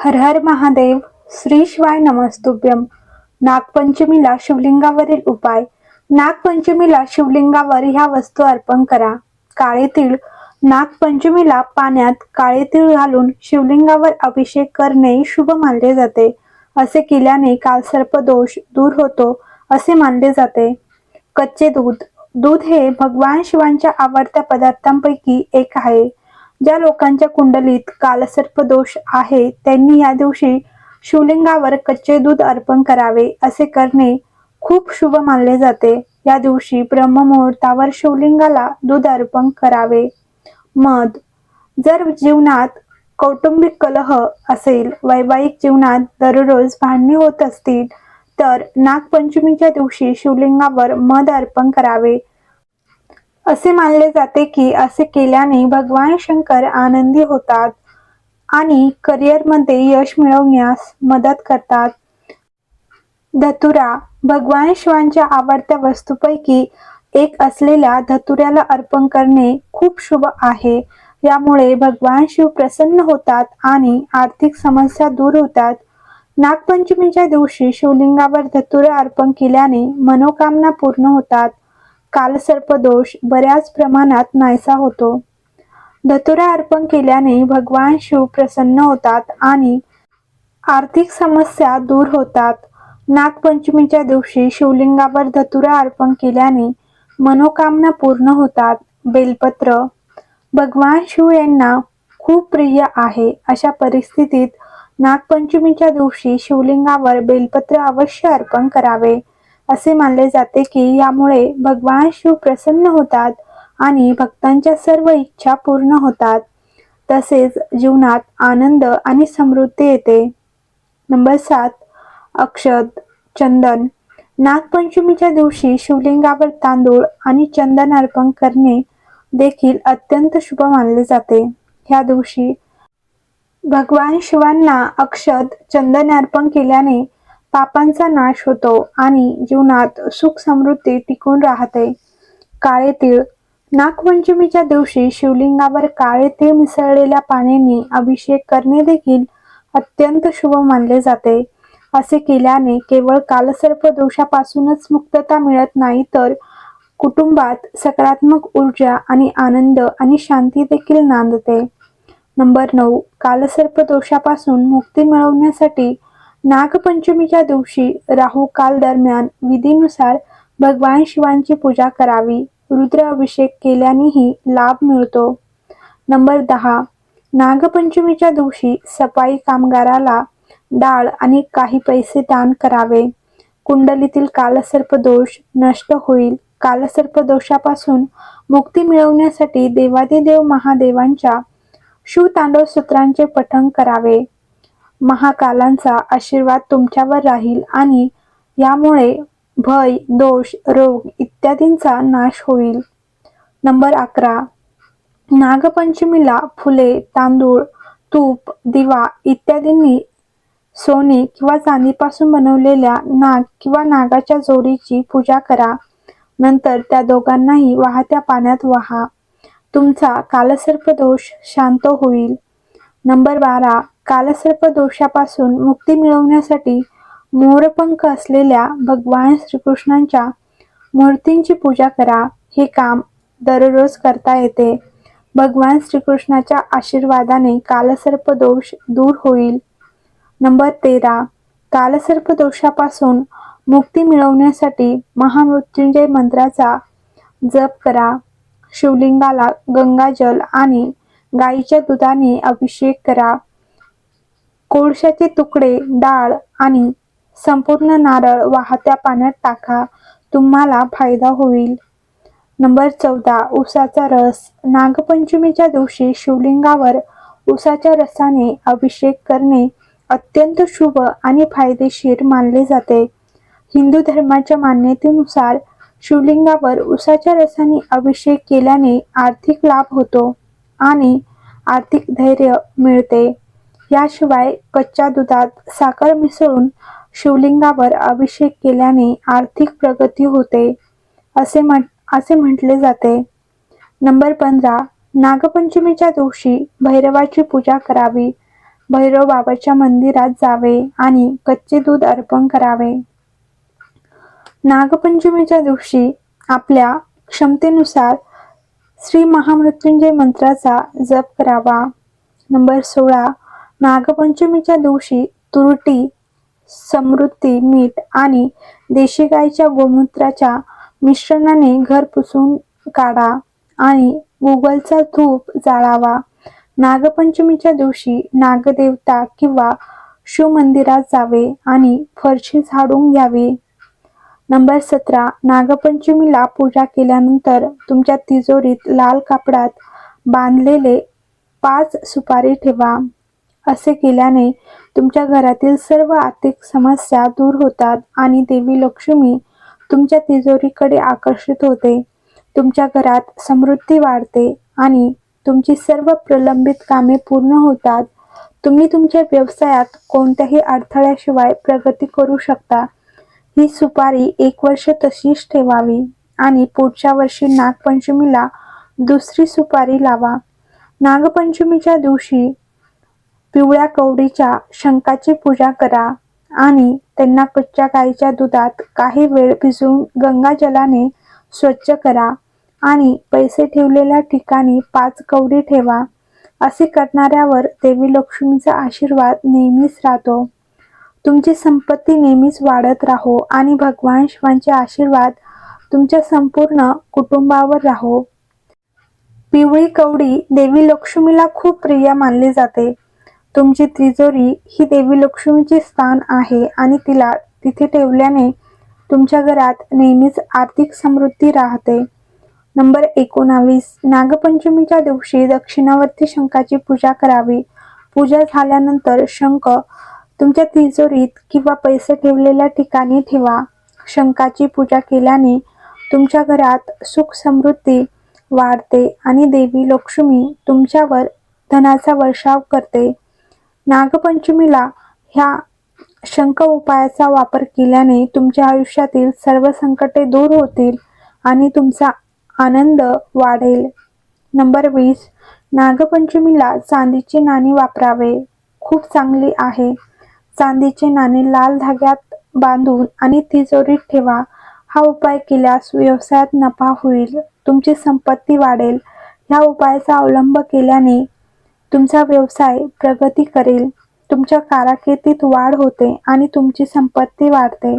हर हर महादेव श्री शिवाय नमस्तुभ्यम नागपंचमीला शिवलिंगावरील उपाय. नागपंचमीला शिवलिंगावर ह्या वस्तू अर्पण करा. काळे तीळ नागपंचमीला पाण्यात काळे तीळ घालून शिवलिंगावर अभिषेक करणे शुभ मानले जाते. असे केल्याने कालसर्प दोष दूर होतो असे मानले जाते. कच्चे दूध. दूध हे भगवान शिवांच्या आवडत्या पदार्थांपैकी एक आहे. ज्या लोकांच्या कुंडलीत कालसर्प दोष आहे त्यांनी या दिवशी शिवलिंगावर कच्चे दूध अर्पण करावे असे करणे खूप शुभ मानले जाते. या दिवशी ब्रह्ममुहूर्तावर शिवलिंगाला दूध अर्पण करावे. मध जर जीवनात कौटुंबिक कलह असेल वैवाहिक जीवनात दररोज भांडणी होत असतील तर नागपंचमीच्या दिवशी शिवलिंगावर मध अर्पण करावे. असे मानले जाते की असे केल्याने भगवान शंकर आनंदी होतात आणि करिअरमध्ये यश मिळवण्यास मदत करतात. धतुरा भगवान शिवांच्या आवडत्या वस्तूपैकी एक असलेल्या धतुऱ्याला अर्पण करणे खूप शुभ आहे. यामुळे भगवान शिव प्रसन्न होतात आणि आर्थिक समस्या दूर होतात. नागपंचमीच्या दिवशी शिवलिंगावर धतुरा अर्पण केल्याने मनोकामना पूर्ण होतात. कालसर्पदोष बऱ्याच प्रमाणात नाहीसा होतो. धतुरा अर्पण केल्याने भगवान शिव प्रसन्न होतात आणि आर्थिक समस्या दूर होतात. नागपंचमीच्या दिवशी शिवलिंगावर धतुरा अर्पण केल्याने मनोकामना पूर्ण होतात. बेलपत्र भगवान शिव यांना खूप प्रिय आहे. अशा परिस्थितीत नागपंचमीच्या दिवशी शिवलिंगावर बेलपत्र अवश्य अर्पण करावे. असे मानले जाते की यामुळे भगवान शिव प्रसन्न होतात आणि भक्तांच्या सर्व इच्छा पूर्ण होतात. तसेच जीवनात आनंद आणि समृद्धी येते. नंबर सात अक्षत चंदन. नागपंचमीच्या दिवशी शिवलिंगावर तांदूळ आणि चंदन अर्पण करणे देखील अत्यंत शुभ मानले जाते. ह्या दिवशी भगवान शिवांना अक्षत चंदन अर्पण केल्याने पापांचा नाश होतो आणि जीवनात सुख समृद्धी टिकून राहते. काळे तीळ नागपंचमीच्या दिवशी शिवलिंगावर काळे तीळ मिसळलेल्या पाण्याने अभिषेक करणे देखील अत्यंत शुभ मानले जाते. असे केल्याने केवळ कालसर्प दोषापासूनच मुक्तता मिळत नाही तर कुटुंबात सकारात्मक ऊर्जा आणि आनंद आणि शांती देखील नांदते. नंबर नऊ कालसर्प दोषापासून मुक्ती मिळवण्यासाठी नागपंचमीच्या दिवशी राहू काल दरम्यान विधीनुसार भगवान शिवांची पूजा करावी. रुद्र अभिषेक केल्यानेही लाभ मिळतो. नंबर दहा. नागपंचमीच्या दिवशी सफाई कामगाराला डाळ आणि काही पैसे दान करावे. कुंडलीतील कालसर्प दोष नष्ट होईल. कालसर्प दोषापासून मुक्ती मिळवण्यासाठी देवादिदेव महादेवांच्या शिवतांडव सूत्रांचे पठण करावे. महाकालांचा आशीर्वाद तुमच्यावर राहील आणि यामुळे भय दोष रोग इत्यादींचा नाश होईल. नंबर अकरा. नागपंचमीला फुले तांदूळ तूप दिवा इत्यादींनी सोने किंवा चांदीपासून बनवलेल्या नाग किंवा नागाच्या जोडीची पूजा करा. नंतर त्या दोघांनाही वाहत्या पाण्यात वाहा. तुमचा कालसर्प दोष शांत होईल. नंबर बारा. कालसर्प दोषापासून मुक्ती मिळवण्यासाठी मोरपंख असलेल्या भगवान श्रीकृष्णांच्या मूर्तींची पूजा करा. हे काम दररोज करता येते. भगवान श्रीकृष्णाच्या आशीर्वादाने कालसर्प दोष दूर होईल. नंबर तेरा. कालसर्प दोषापासून मुक्ती मिळवण्यासाठी महामृत्युंजय मंत्राचा जप करा. शिवलिंगाला गंगाजल आणि गाईच्या दुधाने अभिषेक करा. कोळशाचे तुकडे डाळ आणि संपूर्ण नारळ वाहत्या पाण्यात टाका. तुम्हाला फायदा होईल. नंबर चौदा. उसाचा रस. नागपंचमीच्या दिवशी शिवलिंगावर उसाच्या रसाने अभिषेक करणे अत्यंत शुभ आणि फायदेशीर मानले जाते. हिंदू धर्माच्या मान्यतेनुसार शिवलिंगावर उसाच्या रसाने अभिषेक केल्याने आर्थिक लाभ होतो आणि आर्थिक धैर्य मिळते. याशिवाय कच्च्या दुधात साखर मिसळून शिवलिंगावर अभिषेक केल्याने आर्थिक प्रगती होते असे म्हट असे म्हटले जाते. नंबर पंधरा नागपंचमीच्या दिवशी भैरवाची पूजा करावी. भैरव बाबाच्या मंदिरात जावे आणि कच्चे दूध अर्पण करावे. नागपंचमीच्या दिवशी आपल्या क्षमतेनुसार श्री महामृत्युंजय मंत्राचा जप करावा. नंबर सोळा नागपंचमीच्या दिवशी तुरटी समृद्धी मीठ आणि देशी गाईच्या गोमूत्राच्या मिश्रणाने घर पुसून काढा आणि गुगलचा धूप जाळावा. नागपंचमीच्या दिवशी नागदेवता किंवा शिवमंदिरात जावे आणि फरशी झाडून घ्यावी. नंबर सतरा नागपंचमीला पूजा केल्यानंतर तुमच्या तिजोरीत लाल कापडात बांधलेले पाच सुपारी ठेवा. असे केल्याने तुमच्या घरातील सर्व आर्थिक समस्या दूर होतात आणि देवी लक्ष्मी तुमच्या तिजोरीकडे आकर्षित होते. तुमच्या घरात समृद्धी वाढते आणि तुमची सर्व प्रलंबित कामे पूर्ण होतात. तुम्ही तुमच्या व्यवसायात कोणत्याही अडथळ्याशिवाय प्रगती करू शकता. ही सुपारी एक वर्ष तशीच ठेवावी आणि पुढच्या वर्षी नागपंचमीला दुसरी सुपारी लावा. नागपंचमीच्या दिवशी पिवळ्या गौरीच्या शंखाची पूजा करा आणि त्यांना कच्च्या गाईच्या दुधात काही वेळ भिजवून गंगाजलाने स्वच्छ करा आणि पैसे ठेवलेल्या ठिकाणी पाच कवडी ठेवा. असे करणाऱ्यावर देवी लक्ष्मीचा आशीर्वाद नेहमीच राहतो. तुमची संपत्ती नेहमीच वाढत राहो आणि भगवान शिवांचे आशीर्वाद तुमच्या संपूर्ण कुटुंबावर राहो. पिवळी कवडी देवी लक्ष्मीला खूप प्रिय मानली जाते. तुमची तिजोरी ही देवी लक्ष्मीचे स्थान आहे आणि तिला तिथे ठेवल्याने तुमच्या घरात नेहमीच आर्थिक समृद्धी राहते. नंबर एकोणावीस. नागपंचमीच्या दिवशी दक्षिणावर्ती शंखाची पूजा करावी. पूजा झाल्यानंतर शंख तुमच्या तिजोरीत किंवा पैसे ठेवलेल्या ठिकाणी ठेवा. शंखाची पूजा केल्याने तुमच्या घरात सुख समृद्धी वाढते आणि देवी लक्ष्मी तुमच्यावर धनाचा वर्षाव करते. नागपंचमीला ह्या शंख उपायाचा वापर केल्याने तुमच्या आयुष्यातील सर्व संकटे दूर होतील आणि तुमचा आनंद वाढेल. नंबर वीस नागपंचमीला चांदीचे नाणे वापरावे. खूप चांगली आहे. चांदीचे नाणे लाल धाग्यात बांधून आणि तिजोरीत ठेवा. हा उपाय केल्यास व्यवसायात नफा होईल तुमची संपत्ती वाढेल. ह्या उपायाचा अवलंब केल्याने तुमचा व्यवसाय प्रगती करेल. तुमच्या कारकिर्दीत वाढ होते आणि तुमची संपत्ती वाढते.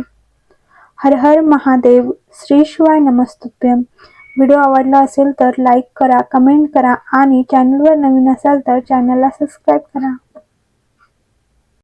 हर हर महादेव श्री शिवाय नमस्तुभ्यम. व्हिडिओ आवडला असेल तर लाईक करा कमेंट करा आणि चॅनलवर नवीन असाल तर चॅनलला सबस्क्राईब करा.